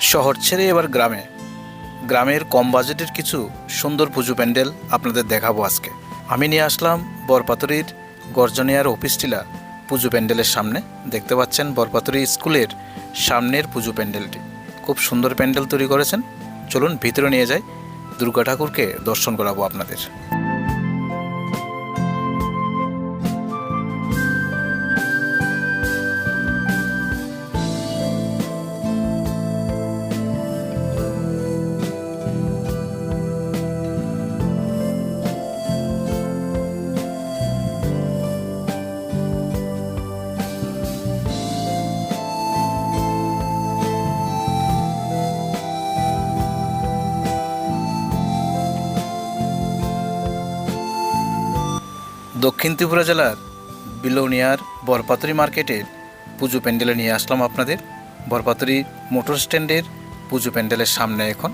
শহর ছেড়ে এবার গ্রামে। গ্রামের কম বাজেটের কিছু সুন্দর পুজো প্যান্ডেল আপনাদের দেখাবো আজকে। আমি নিয়ে আসলাম বরপাতুরির গর্জনিয়ার অফিস টিলা পুজো প্যান্ডেলের সামনে। দেখতে পাচ্ছেন বরপাতুরি স্কুলের সামনের পুজো প্যান্ডেলটি। খুব সুন্দর প্যান্ডেল তৈরি করেছেন। চলুন ভিতরে নিয়ে যাই। দুর্গা ঠাকুরকে দর্শন করাবো আপনাদের। দক্ষিণ ত্রিপুরা জেলার বিলোনিয়ার বরপাতুরি মার্কেটের পুজো প্যান্ডেলে নিয়ে আসলাম আপনাদের। বরপাতুরি মোটর স্ট্যান্ডের পুজো প্যান্ডেলের সামনে এখন।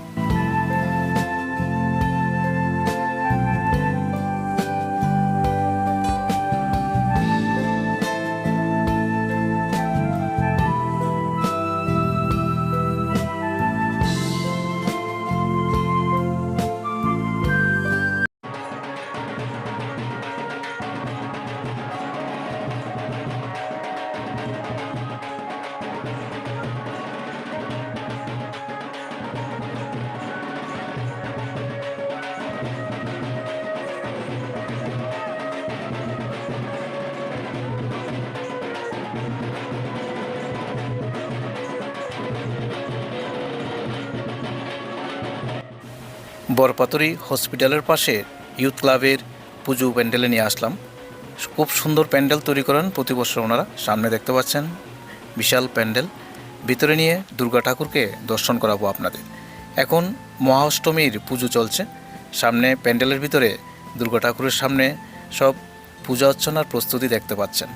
বরপাতুরি হসপিটালের পাশে ইউথ ক্লাবের পুজো প্যান্ডেলে নিয়ে আসলাম। খুব সুন্দর প্যান্ডেল তৈরি করেন প্রতি বছর ওনারা। সামনে দেখতে পাচ্ছেন বিশাল প্যান্ডেল। ভিতরে নিয়ে দুর্গা ঠাকুরকে দর্শন করাবো আপনাদের। এখন মহাষ্টমীর পুজো চলছে। সামনে প্যান্ডেলের ভিতরে দুর্গা ঠাকুরের সামনে সব পূজা অর্চনার প্রস্তুতি দেখতে পাচ্ছেন।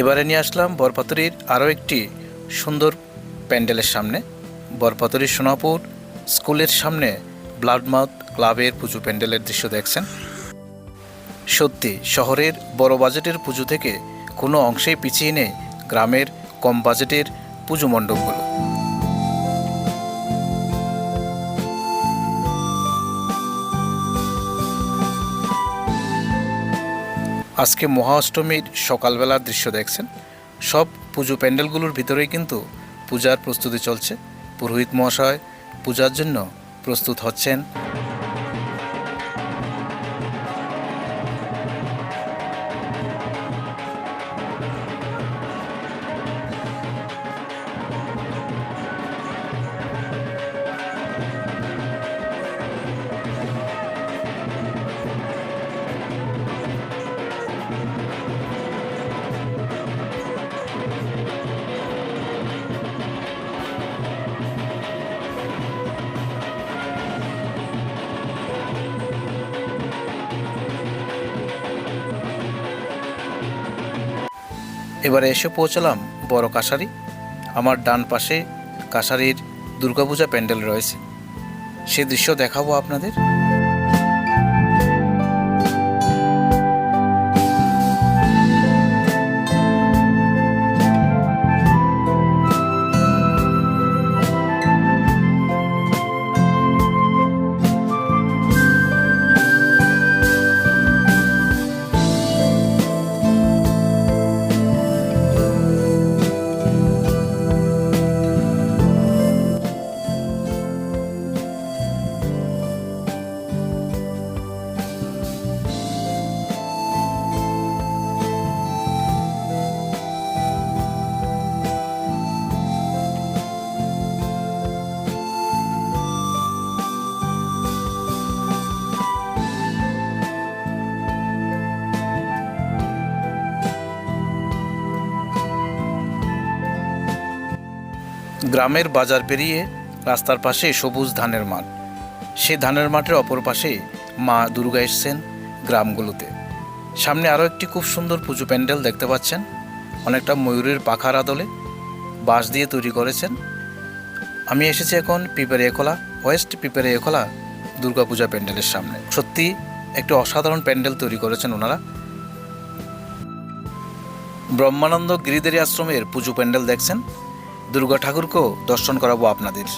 এবারে নিয়ে আসলাম বরপাতরির আরও একটি সুন্দর প্যান্ডেলের সামনে। বরপাতরি সোনাপুর স্কুলের সামনে ব্লাড মাউথ ক্লাবের পুজো প্যান্ডেলের দৃশ্য দেখছেন। সত্যি, শহরের বড় বাজেটের পুজো থেকে কোনো অংশেই পিছিয়ে নেই গ্রামের কম বাজেটের পুজো মণ্ডপগুলো। আজকে মহাষ্টমীর সকালবেলার দৃশ্য দেখছেন। সব পুজো প্যান্ডেলগুলোর ভিতরেই কিন্তু পূজার প্রস্তুতি চলছে। পুরোহিত মহাশয় পূজার জন্য প্রস্তুত হচ্ছেন। এবারে এসে পৌঁছলাম বড় কাশারি আমার ডান পাশে কাশারির দুর্গাপূজা প্যান্ডেল রয়েছে। সে দৃশ্য দেখাবো আপনাদের। গ্রামের বাজার পেরিয়ে রাস্তার পাশে সবুজ ধানের মাঠ। সেই ধানের মাঠের অপর পাশে মা দুর্গা এসছেন গ্রামগুলোতে। সামনে আরও একটি খুব সুন্দর পুজো প্যান্ডেল দেখতে পাচ্ছেন। অনেকটা ময়ূরের পাখার আদলে বাঁশ দিয়ে তৈরি করেছেন। আমি এসেছি এখন পিপারে একলা, ওয়েস্ট পিপারে একলা দুর্গাপূজা প্যান্ডেলের সামনে। সত্যি একটি অসাধারণ প্যান্ডেল তৈরি করেছেন ওনারা। ব্রহ্মানন্দ গিরিধারী আশ্রমের পুজো প্যান্ডেল দেখছেন। দুর্গা ঠাকুরকেও দর্শন করাবো আপনাদের।